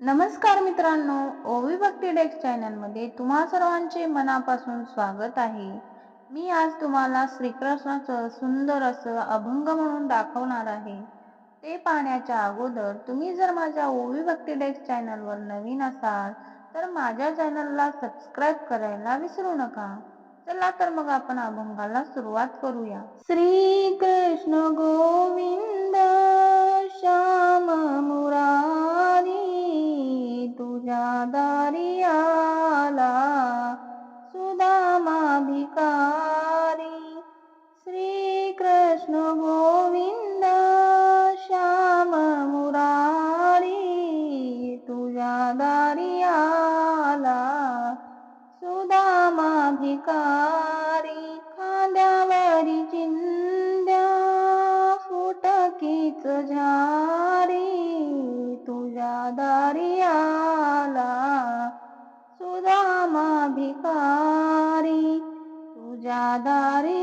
नमस्कार मित्रांनो ओवी भक्ती चॅनलमध्ये तुम्हा सर्वांचे मनापासून स्वागत आहे. मी आज तुम्हाला श्रीकृष्णाचं सुंदर असं अभंग म्हणून दाखवणार आहे. ते पाहण्याच्या अगोदर तुम्ही जर माझ्या ओवी भक्ती चॅनलवर नवीन असाल तर माझ्या चॅनलला सबस्क्राईब करायला विसरू नका. चला तर मग आपण अभंगाला सुरुवात करूया. श्री कृष्ण अधिकारी। श्री कृष्ण गोविंद श्याम मुरारी तुझ्या दारी आला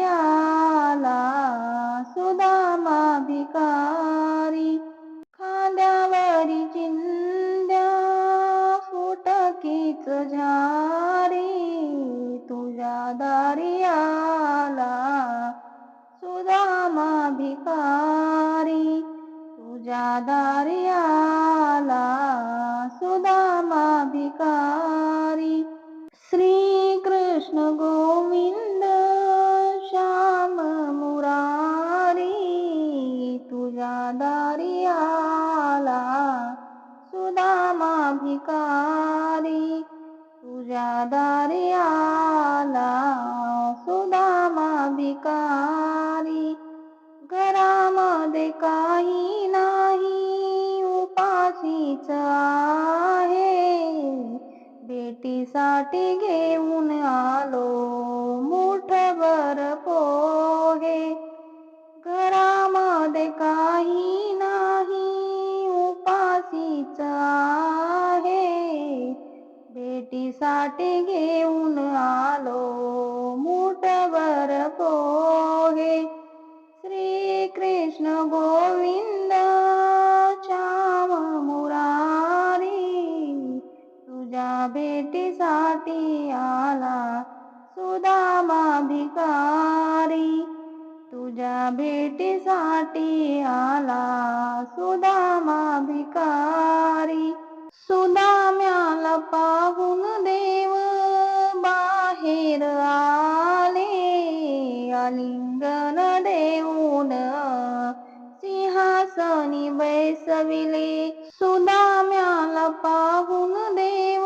आला सुदामा भिकारी खांद्यावरी चिंद्या फुटकीच झारी. तुझ्या दारी आला सुदामा भिकारी तुझ्या दारी आला सुदामा भिकारी तुझ्या दारी आला सुदामा भिकारी. घरामध्ये काही नाही उपाशीच आहे. बेटीसाठी घेऊन साठी घेऊन आलो मुठभर पोहे श्री कृष्ण गोविंद श्याम मुरारी तुझ्या भेटीसाठी आला सुदामा भिकारी तुझ्या भेटीसाठी आला सुदामा भिकारी सुदामा बैसविले सुदाम्याला पाहून देव.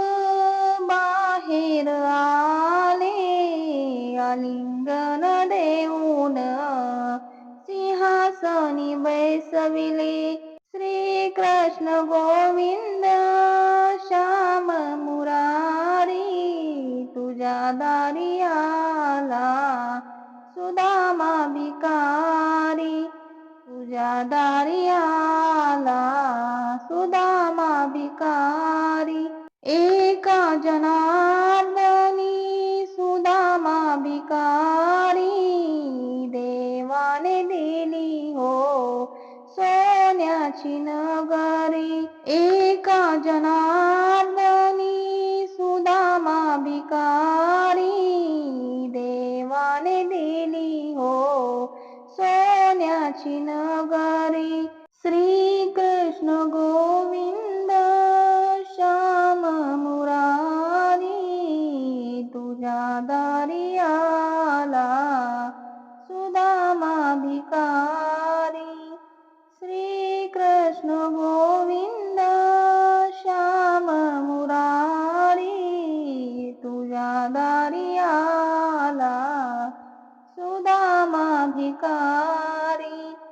बाहेर आले आलिंगन देऊन. सिंहासनी बैसविले श्री कृष्ण गोविंद. श्याम मुरारी तुझ्या दारी आला सुदामा भिकारी तुझ्या दारी आला एका जनार्दनी सुदामा भिकारी देवाने दिली हो सोन्याची नगर दारी आला सुदामा